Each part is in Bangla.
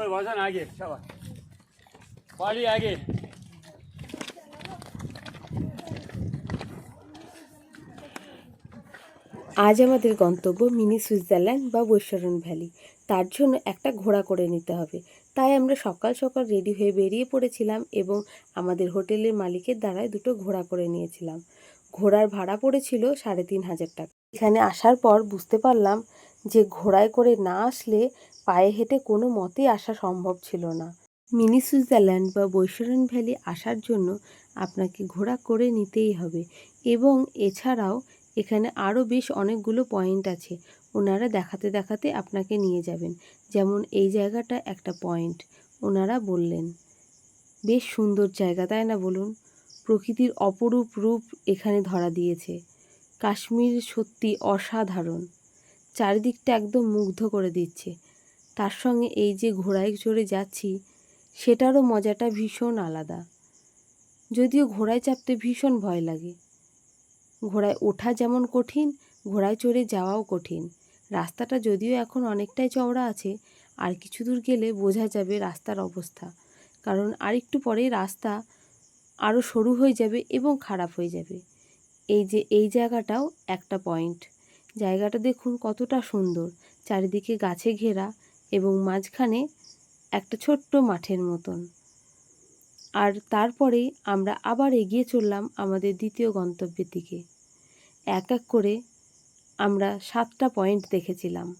ওই বসান আগে। সবাই বাড়ি আগে। আজ আমাদের গন্তব্য মিনি সুইজারল্যান্ড বা বৈশ্বরণ ভ্যালি। তার জন্য একটা ঘোড়া করে নিতে হবে। তাই আমরা সকাল সকাল রেডি হয়ে বেরিয়ে পড়েছিলাম এবং আমাদের হোটেলের মালিকের দ্বারায় দুটো ঘোড়া করে নিয়েছিলাম। ঘোড়ার ভাড়া পড়েছিল সাড়ে তিন হাজার টাকা। এখানে আসার পর বুঝতে পারলাম যে ঘোড়ায় করে না আসলে পায়ে হেঁটে কোনো মতেই আসা সম্ভব ছিল না। মিনি সুইজারল্যান্ড বা বৈশরণ ভ্যালি আসার জন্য আপনাকে ঘোড়া করে নিতেই হবে এবং এছাড়াও এখানে আরও বেশ অনেকগুলো পয়েন্ট আছে। ওনারা দেখাতে দেখাতে আপনাকে নিয়ে যাবেন। যেমন এই জায়গাটা একটা পয়েন্ট, ওনারা বললেন। বেশ সুন্দর জায়গা, তাই না বলুন? প্রকৃতির অপরূপ রূপ এখানে ধরা দিয়েছে। কাশ্মীর সত্যি অসাধারণ। চারিদিকটা একদম মুগ্ধ করে দিচ্ছে। তার সঙ্গে এই যে ঘোড়ায় চড়ে যাচ্ছি, সেটারও মজাটা ভীষণ আলাদা। যদিও ঘোড়ায় চাপতে ভীষণ ভয় লাগে। ঘোড়ায় ওঠা যেমন কঠিন, ঘোড়ায় চড়ে যাওয়াও কঠিন। রাস্তাটা যদিও এখন অনেকটাই চওড়া আছে, আর কিছু দূর গেলে বোঝা যাবে রাস্তার অবস্থা। কারণ আরেকটু পরেই রাস্তা আরও সরু হয়ে যাবে এবং খারাপ হয়ে যাবে। এই যে এই জায়গাটাও একটা পয়েন্ট। জায়গাটা দেখুন কতটা সুন্দর। চারিদিকে গাছে ঘেরা এবং মাঝখানে একটা ছোট্ট মাঠের মতন। আর তারপরেই আমরা আবার এগিয়ে চললাম আমাদের দ্বিতীয় গন্তব্যের দিকে। এক এক করে আমরা সাতটা পয়েন্ট দেখেছিলাম।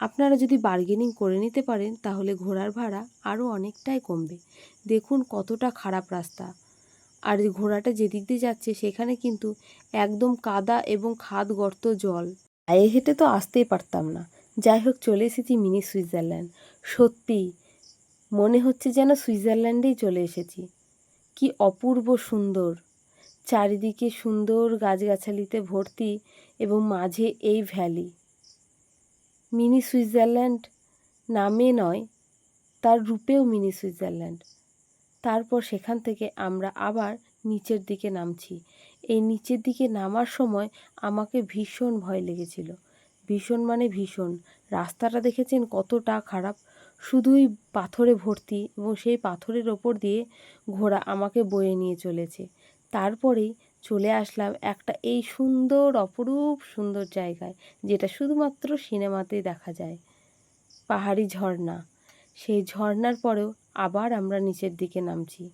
আপনারা যদি বার্গেনিং করে নিতে পারেন, তাহলে ঘোড়ার ভাড়া আরও অনেকটাই কমবে। দেখুন কতটা খারাপ রাস্তা। আর ঘোড়াটা যেদিক দিয়ে যাচ্ছে, সেখানে কিন্তু একদম কাদা এবং খাদ গর্ত জল। পায়ে হেঁটে তো আসতেই পারতাম না। যাই হোক চলে এসেছি মিনি সুইজারল্যান্ড। সত্যি, মনে হচ্ছে যেন সুইজারল্যান্ডেই চলে এসেছি। কি অপূর্ব সুন্দর। চারিদিকে সুন্দর গাছগাছালিতে ভর্তি এবং মাঝে এই ভ্যালি। মিনি সুইজারল্যান্ড নামে নয়, তার রূপেও মিনি সুইজারল্যান্ড। তারপর সেখান থেকে আমরা আবার নিচের দিকে নামছি। এই নিচের দিকে নামার সময় আমাকে ভীষণ ভয় লেগেছিল। ভীষণ মানে ভীষণ। রাস্তাটা দেখেছেন কতটা খারাপ। শুধুই পাথরে ভর্তি এবং সেই পাথরের ওপর দিয়ে ঘোড়া আমাকে বয়ে নিয়ে চলেছে। তারপরেই চলে আসলাম একটা এই সুন্দর, অপরূপ সুন্দর জায়গায়, যেটা শুধুমাত্র সিনেমাতেই দেখা যায়। পাহাড়ি ঝর্ণা। সেই ঝর্ণার পরেও আবার আমরা নিচের দিকে নামছি।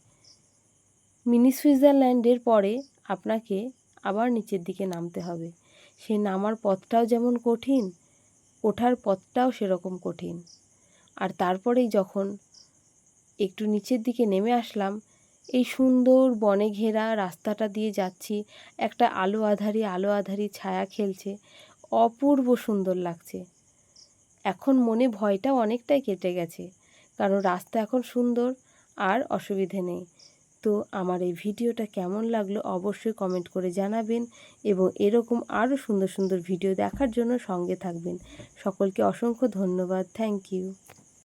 মিনি সুইজারল্যান্ডের পরে আপনাকে আবার নিচের দিকে নামতে হবে। সেই নামার পথটাও যেমন কঠিন, ওঠার পথটাও সেরকম কঠিন। আর তারপরেই যখন একটু নিচের দিকে নেমে আসলাম, এই সুন্দর বনে ঘেরা রাস্তাটা দিয়ে যাচ্ছি, একটা আলো আধারি আলো আধারি ছায়া খেলছে, অপূর্ব সুন্দর লাগছে। এখন মনে ভয়টা অনেকটাই কেটে গেছে, কারণ রাস্তা এখন সুন্দর আর অসুবিধে নেই। তো আমার এই ভিডিওটা কেমন লাগল অবশ্যই কমেন্ট করে জানাবেন এবং এরকম আরও সুন্দর সুন্দর ভিডিও দেখার জন্য সঙ্গে থাকবেন। সকলকে অসংখ্য ধন্যবাদ। Thank you